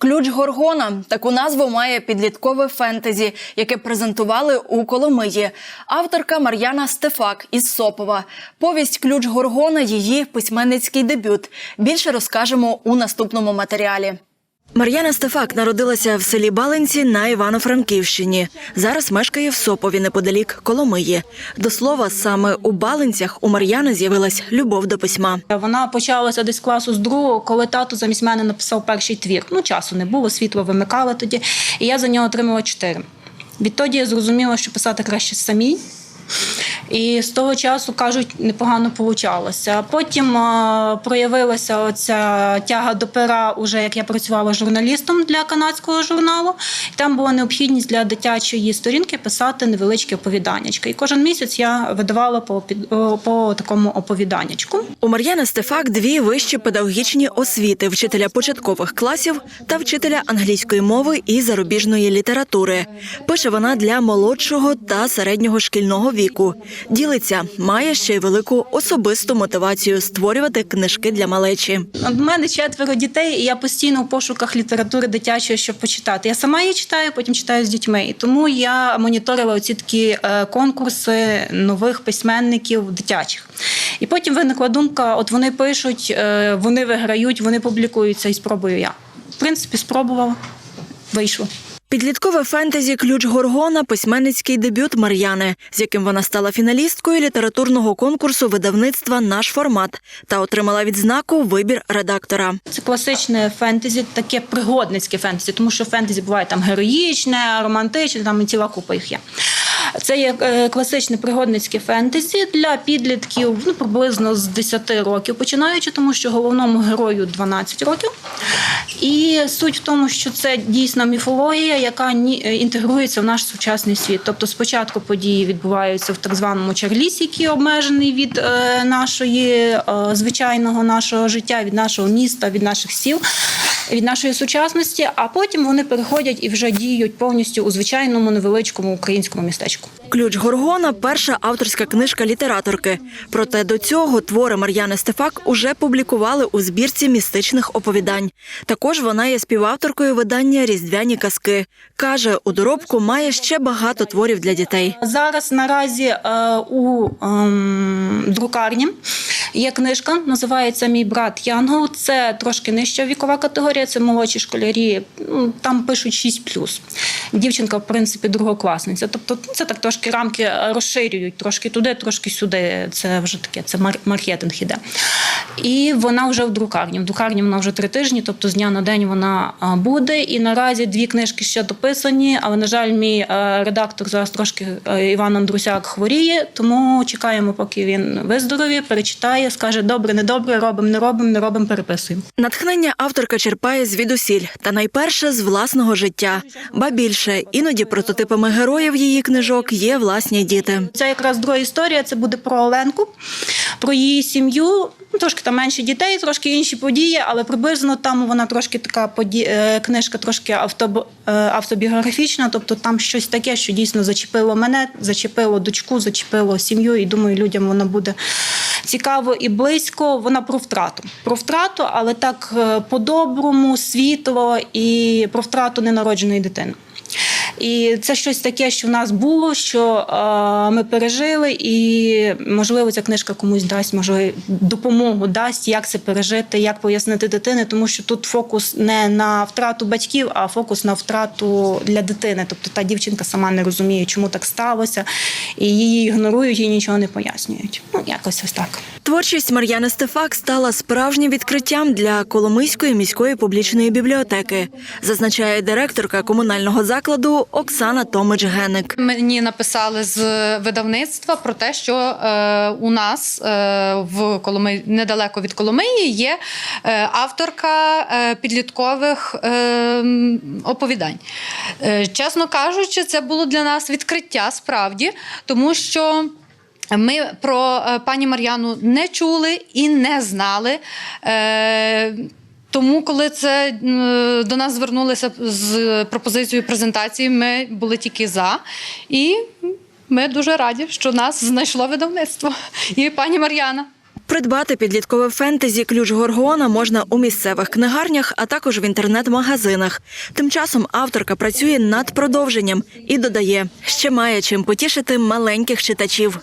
Ключ Горгона таку назву має підліткове фентезі, яке презентували у Коломиї. Авторка Мар'яна Стефак із Сопова. Повість Ключ Горгона її письменницький дебют. Більше розкажемо у наступному матеріалі. Мар'яна Стефак народилася в селі Балинці на Івано-Франківщині. Зараз мешкає в Сопові неподалік Коломиї. До слова, саме у Балинцях у Мар'яни з'явилась любов до письма. Вона почалася десь класу з другого, коли тато замість мене написав перший твір. Ну, часу не було, світло вимикали тоді, і я за нього отримала чотири. Відтоді я зрозуміла, що писати краще самій. І з того часу кажуть, непогано получалося. Потім е, проявилася оця тяга до пера, уже як я працювала журналістом для канадського журналу. Там була необхідність для дитячої сторінки писати невеличкі оповіданнячка. І кожен місяць я видавала по, по такому оповіданнячку. У Мар'яни Стефак дві вищі педагогічні освіти вчителя початкових класів та вчителя англійської мови і зарубіжної літератури. Пише вона для молодшого та середнього шкільного віку. Ділиться, має ще й велику особисту мотивацію створювати книжки для малечі. У мене четверо дітей, і я постійно в пошуках літератури дитячої, щоб почитати. Я сама її читаю, потім читаю з дітьми. І тому я моніторила оці такі е, конкурси нових письменників дитячих. І потім виникла думка: от вони пишуть, е, вони виграють, вони публікуються, і спробую я. В принципі, спробувала, вийшло. Підліткове фентезі Ключ Горгона письменницький дебют Мар'яни, з яким вона стала фіналісткою літературного конкурсу видавництва Наш формат та отримала відзнаку Вибір редактора. Це класичне фентезі, таке пригодницьке фентезі, тому що фентезі буває там героїчне, романтичне, там і ціла купа їх є. Це є е, класичне пригодницьке фентезі для підлітків ну, приблизно з 10 років, починаючи, тому що головному герою 12 років. І суть в тому, що це дійсна міфологія, яка е, інтегрується в наш сучасний світ. Тобто, спочатку події відбуваються в так званому Чарлісі, який обмежений від е, нашої звичайного нашого життя, від нашого міста, від наших сіл, від нашої сучасності. А потім вони переходять і вже діють повністю у звичайному невеличкому українському містечку. Ключ Горгона перша авторська книжка літераторки. Проте до цього твори Мар'яни Стефак уже публікували у збірці містичних оповідань. Також вона є співавторкою видання Різдвяні казки. Каже, у доробку має ще багато творів для дітей. Зараз наразі е, у ем, друкарні є книжка, називається Мій брат Янгол. Це трошки нижча вікова категорія, це молодші школярі. ну, Там пишуть 6+. Дівчинка, в принципі, другокласниця. Тобто це так трошки рамки розширюють, трошки туди, трошки сюди. Це вже таке, це мар- маркетинг іде. І вона вже в друкарні. В друкарні вона вже три тижні, тобто з дня на день вона буде. І наразі дві книжки ще дописані, але, на жаль, мій е, редактор зараз трошки е, Іван Андрусяк хворіє, тому чекаємо, поки він виздоровіє, перечитає, скаже добре, не добре, робимо, не робимо, не робимо, переписуємо. Натхнення авторка черпає звідусіль, та найперше з власного життя. Ба більше іноді прототипами героїв її книжок є власні діти. Це якраз друга історія. Це буде про Оленку, про її сім'ю. Ну, Трошки там менше дітей, трошки інші події, але приблизно там вона трошки така поді... е, книжка, трошки авто... е, автобіографічна. Тобто там щось таке, що дійсно зачепило мене, зачепило дочку, зачепило сім'ю. І думаю, людям вона буде цікаво і близько. Вона про втрату. Про втрату, але так е, по-доброму, світло і про втрату ненародженої дитини. І це щось таке, що в нас було, що е, ми пережили, і можливо ця книжка комусь дасть можливо, допомогу, дасть, як це пережити, як пояснити дитини, тому що тут фокус не на втрату батьків, а фокус на втрату для дитини. Тобто та дівчинка сама не розуміє, чому так сталося, і її ігнорують, їй нічого не пояснюють. Ну якось ось так. Творчість Мар'яни Стефак стала справжнім відкриттям для Коломийської міської публічної бібліотеки, зазначає директорка комунального закладу Оксана Томич Геник. Мені написали з видавництва про те, що е, у нас е, в Коломиї, недалеко від Коломиї є е, авторка е, підліткових е, оповідань. Е, чесно кажучи, це було для нас відкриття справді, тому що. Ми про е, пані Мар'яну не чули і не знали. Е, тому, коли це до нас звернулися з пропозицією презентації, ми були тільки за. І ми дуже раді, що нас знайшло видавництво і пані Мар'яна. Придбати підліткове фентезі ключ Горгона можна у місцевих книгарнях, а також в інтернет-магазинах. Тим часом авторка працює над продовженням і додає, ще має чим потішити маленьких читачів.